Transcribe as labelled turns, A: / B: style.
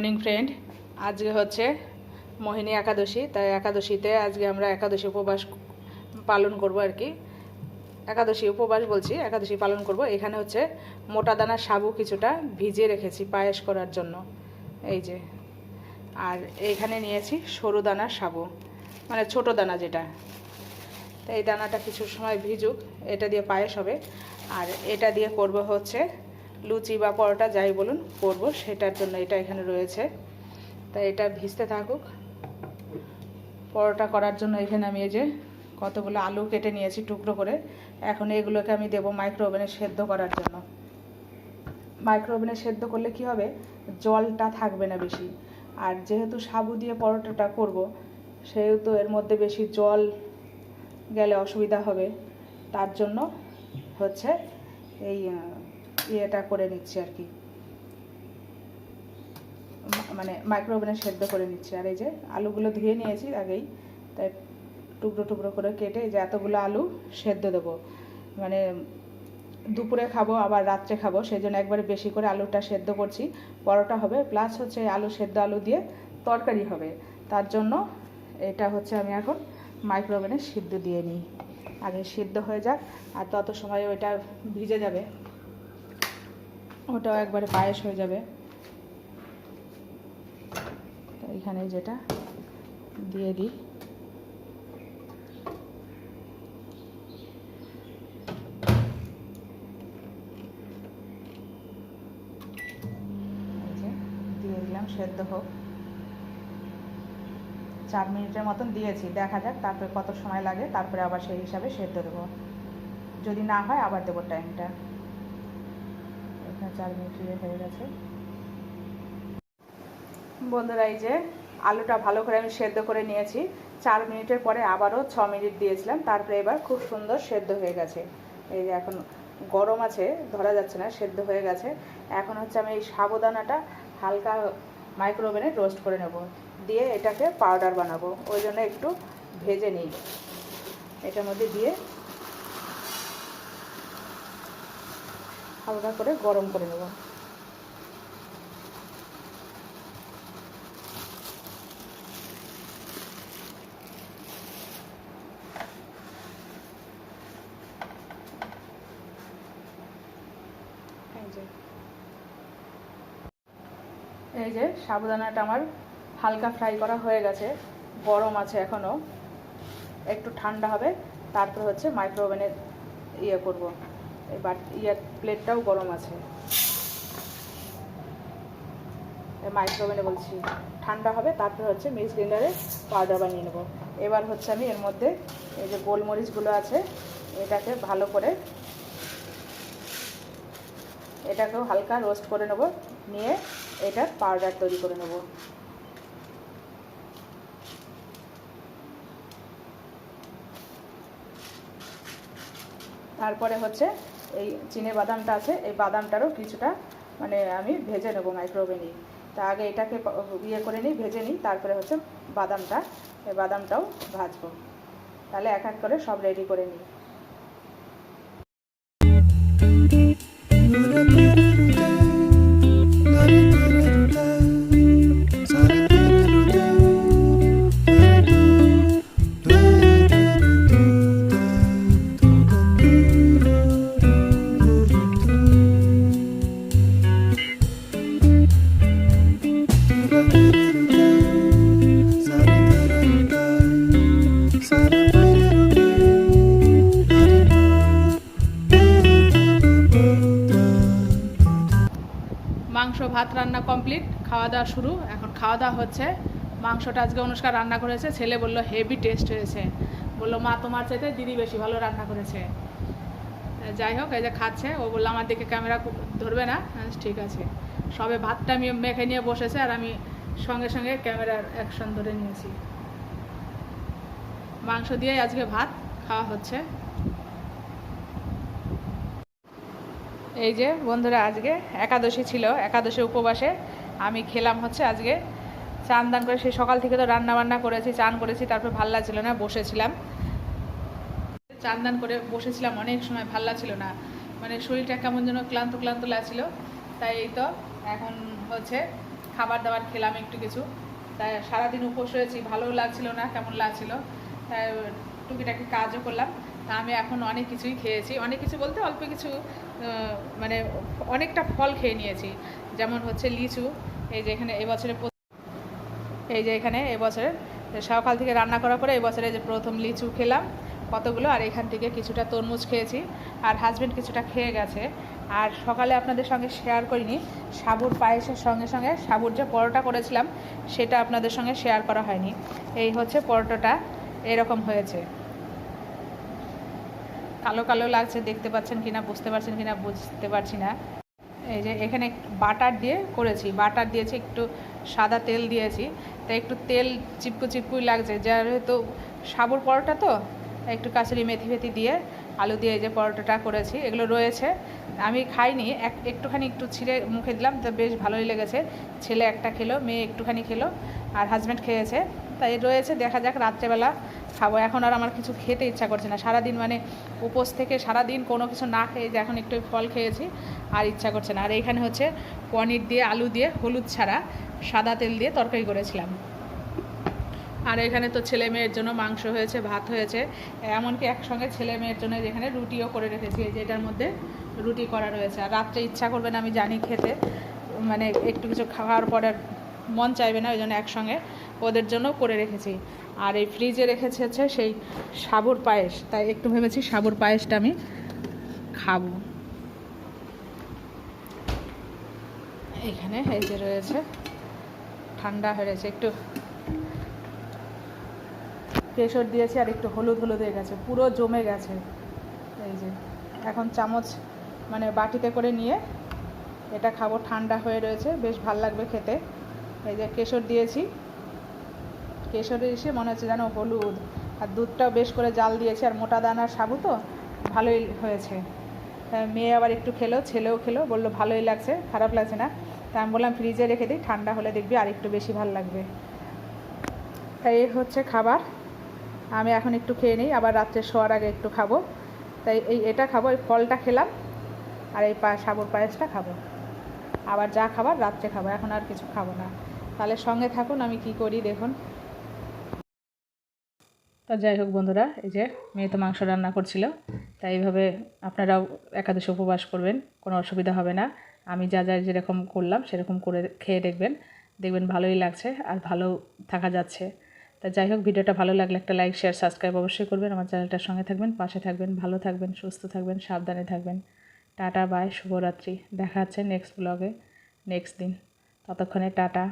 A: Morning friend আজকে হচ্ছে মোহিনী একাদশী, তাই একাদশীতে আজকে আমরা একাদশী উপবাস পালন করব আর কি। একাদশী উপবাস বলছি, একাদশী পালন করব। এখানে হচ্ছে মোটা দানা সাবু কিছুটা ভিজিয়ে রেখেছি পায়েস করার জন্য। এই যে। আর এখানে নিয়েছি সরু দানা সাবু মানে ছোট দানা যেটা। তো এই দানাটা কিছু সময় ভিজুক, এটা দিয়ে পায়েস হবে। আর এটা দিয়ে করব হচ্ছে লুচি বা পরোটা যাই বলুন করব, সেটার জন্য এটা এখানে রয়েছে। তাই এটা ভিজতে থাকুক। পরোটা করার জন্য এখানে আমি এই যে কতগুলো আলু কেটে নিয়েছি টুকরো করে, এখন এগুলোকে আমি দেবো মাইক্রো ওভেনে সেদ্ধ করার জন্য। মাইক্রো ওভেনে সেদ্ধ করলে কি হবে? জলটা থাকবে না বেশি। আর যেহেতু সাবু দিয়ে পরোটাটা করব, সেহেতু এর মধ্যে বেশি জল গেলে অসুবিধা হবে। তার জন্য হচ্ছে এই ইয়েটা করে নিচ্ছি আর কি। মানে মাইক্রো ওভেনে সেদ্ধ করে নিচ্ছি। আর এই যে আলুগুলো ধুয়ে নিয়েছি আগেই, তাই টুকরো টুকরো করে কেটে যে এতগুলো আলু সেদ্ধ দেবো। মানে দুপুরে খাব, আবার রাত্রে খাব সেই জন্য একবারে বেশি করে আলুটা সেদ্ধ করছি। পরোটা হবে প্লাস হচ্ছে আলু সেদ্ধ আলু দিয়ে তরকারি হবে। তার জন্য এটা হচ্ছে আমি এখন মাইক্রো ওভেনে সিদ্ধ দিয়ে নিই। আগে সিদ্ধ হয়ে যাক, আর তত সময় ওইটা ভিজে যাবে। ওটাও একবারে পায়েস হয়ে যাবে। এখানে যেটা দিয়ে দিই। দিয়ে দিলাম, সেদ্ধ হোক। চার মিনিটের মতন দিয়েছি, দেখা যাক তারপরে কত সময় লাগে, তারপরে আবার সেই হিসাবে সেদ্ধ দেবো। যদি না হয় আবার দেবো টাইমটা। চার মিনিট হয়ে গেছে। বন্ধুরা, এই যে আলুটা ভালো করে আমি সেদ্ধ করে নিয়েছি। চার মিনিটের পরে আবারও ছ মিনিট দিয়েছিলাম, তারপরে এবার খুব সুন্দর সেদ্ধ হয়ে গেছে। এই যে এখন গরম আছে, ধরা যাচ্ছে না, সেদ্ধ হয়ে গেছে। এখন হচ্ছে আমি এই সাবুদানাটা হালকা মাইক্রো ওভেনে রোস্ট করে নেব। দিয়ে এটাকে পাউডার বানাবো। ওই জন্য একটু ভেজে নিই। এটার মধ্যে দিয়ে হালকা করে গরম করে নেব। এই যে। সাবুদানাটা আমার হালকা ফ্রাই করা হয়ে গেছে, গরম আছে এখনও একটু ঠান্ডা হবে, তারপর হচ্ছে মাইক্রো ওভেনে ইয়ে করব। এবার ইয়ে প্লেটটাও গরম আছে। মাইক্রো ওভেনে বলছি, ঠান্ডা হবে, তারপর হচ্ছে মিক্স গ্রিন্ডারে পাউডার বানিয়ে নেব। এবার হচ্ছে আমি এর মধ্যে এই যে গোলমরিচগুলো আছে, এটাকে ভালো করে এটাকেও হালকা রোস্ট করে নেব, নিয়ে এটার পাউডার তৈরি করে নেব। তারপরে হচ্ছে এই চিনে বাদামটা আছে, এই বাদামটারও কিছুটা মানে আমি ভেজে নেব মাইক্রোওভেনে তা আগে এটাকে ইয়ে করে নিই, ভেজে নিই, তারপরে হচ্ছে বাদামটা, এই বাদামটাও ভাজবো। তাহলে এক এক করে সব রেডি করে নিই। ভাত রান্না কমপ্লিট খাওয়া দাওয়া শুরু। এখন খাওয়া দাওয়া হচ্ছে। মাংসটা আজকে অনুষ্কার রান্না করেছে। ছেলে বলল হেভি টেস্ট হয়েছে। বলল মা তোমার চাইতে দিদি বেশি ভালো রান্না করেছে। যাই হোক এই যে খাচ্ছে। ও বলল আমার দিকে ক্যামেরা ধরবে না। হ্যাঁ, ঠিক আছে। সবে ভাতটা আমি মেখে নিয়ে বসেছে আর আমি সঙ্গে সঙ্গে ক্যামেরার অ্যাকশন ধরে নিয়েছি। মাংস দিয়েই আজকে ভাত খাওয়া হচ্ছে। এই যে বন্ধুরা আজকে একাদশী ছিল, একাদশী উপবাসে আমি খেলাম হচ্ছে আজকে। চান দান করে সেই সকাল থেকে তো রান্না বান্না করেছি, চান করেছি, তারপর ভালো লাগছিল না, বসেছিলাম। চান দান করে বসেছিলাম, অনেক সময় ভালো লাগছিল না। মানে শরীরটা কেমন যেন ক্লান্ত ক্লান্ত লাগছিল। তাই এই তো এখন হচ্ছে খাবার দাবার খেলাম একটু কিছু। তাই সারাদিন উপোস হয়েছি ভালোও লাগছিল না, কেমন লাগছিল। তাই টুকিটাকি কাজও করলাম। তা আমি এখন অনেক কিছুই খেয়েছি। অনেক কিছু বলতে অল্প কিছু মানে অনেকটা ফল খেয়ে নিয়েছি। যেমন হচ্ছে লিচু, এই যে এখানে এবছরে এই যে এখানে এবছরে সকাল থেকে রান্না করার পরে এবছরে যে প্রথম লিচু খেলাম, কতগুলো, আর এখান থেকে কিছুটা তরমুজ খেয়েছি, আর হাজব্যান্ড কিছুটা খেয়ে গেছে। আর সকালে আপনাদের সঙ্গে শেয়ার করিনি, সাবুর পায়েসের সঙ্গে সঙ্গে সাবুর যে পরোটা করেছিলাম, সেটা আপনাদের সঙ্গে শেয়ার করা হয়নি। এই হচ্ছে পরোটাটা, এরকম হয়েছে। কালো কালো লাগছে, দেখতে পাচ্ছেন কিনা, বুঝতে পারছেন কিনা, বুঝতে পারছি না। এই যে এখানে বাটার দিয়ে করেছি, বাটার দিয়েছি, একটু সাদা তেল দিয়েছি। তাই একটু তেল চিপকু চিপকুই লাগছে যার হয়তো সাবুর পরোটা তো একটু কাসুরি মেথি ফেথি দিয়ে আলু দিয়ে এই যে পরোটাটা করেছি, এগুলো রয়েছে। আমি খাইনি, এক, একটুখানি একটু ছিঁড়ে মুখে দিলাম, তো বেশ ভালোই লেগেছে। ছেলে একটা খেলো, মেয়ে একটুখানি খেলো, আর হাজব্যান্ড খেয়েছে। তাই রয়েছে, দেখা যাক রাত্রেবেলা খাব। এখন আর আমার কিছু খেতে ইচ্ছা করছে না। সারাদিন মানে উপোস থেকে সারাদিন কোনো কিছু না খেয়ে যে এখন একটু ফল খেয়েছি, আর ইচ্ছা করছে না। আর এইখানে হচ্ছে পনির দিয়ে, আলু দিয়ে, হলুদ ছাড়া সাদা তেল দিয়ে তরকারি করেছিলাম। আর এখানে তো ছেলে মেয়ের জন্য মাংস হয়েছে, ভাত হয়েছে। এমনকি একসঙ্গে ছেলে মেয়ের জন্য যেখানে রুটিও করে রেখেছি। এই যে এটার মধ্যে রুটি করা রয়েছে। আর রাত্রে ইচ্ছা করবে না আমি জানি খেতে। মানে একটু কিছু খাওয়ার পরে মন চাইবে না, ওই জন্য একসঙ্গে ওদের জন্য করে রেখেছি। আর এই ফ্রিজে রেখেছি হচ্ছে সেই সাবুর পায়েস। তাই একটু ভেবেছি সাবুর পায়েসটা আমি খাব। এখানে এই যে রয়েছে, ঠান্ডা হয়ে রয়েছে, একটু কেশর দিয়েছি আর একটু হলুদ হলুদ হয়ে গেছে, পুরো জমে গেছে। এই যে, এখন চামচ মানে বাটিতে করে নিয়ে এটা খাব, ঠান্ডা হয়ে রয়েছে, বেশ ভালো লাগবে খেতে। এই যে কেশর দিয়েছি। কেশরে এসে মনে হচ্ছে যেন হলুদ আর দুধটাও বেশ করে জাল দিয়েছি আর মোটা দানার সাবু তো ভালোই হয়েছে। হ্যাঁ, মেয়ে আবার একটু খেলো ছেলেও খেলো বলল ভালোই লাগছে খারাপ লাগছে না। তা আমি বললাম ফ্রিজে রেখে দিই ঠান্ডা হলে দেখবি আর একটু বেশি ভালো লাগবে। তাই এই হচ্ছে খাবার। আমি এখন একটু খেয়ে নিই আবার রাত্রে শোয়ার আগে একটু খাব। তাই এই এটা খাব এই ফলটা খেলাম আর এই পা সাবুর পায়েসটা খাব। আবার যা খাবার রাত্রে খাব এখন আর কিছু খাব না। তাহলে সঙ্গে থাকুন আমি কি করি দেখুন। তো যাই হোক বন্ধুরা, এই যে মেয়ে তো মাংস রান্না করছিল তাই এইভাবে আপনারাও একাদশী উপবাস করবেন, কোনো অসুবিধা হবে না। আমি যা যা যেরকম করলাম সেরকম করে খেয়ে দেখবেন দেখবেন ভালোই লাগছে আর ভালো থাকা যাচ্ছে। তা যাই হোক, ভিডিওটা ভালো লাগলে একটা লাইক শেয়ার সাবস্ক্রাইব অবশ্যই করবেন, আমার চ্যানেলটার সঙ্গে থাকবেন, পাশে থাকবেন, ভালো থাকবেন, সুস্থ থাকবেন, সাবধানে থাকবেন। টাটা বাই শুভরাত্রি, দেখা হচ্ছে নেক্সট ব্লগে নেক্সট দিন। ততক্ষণে টাটা।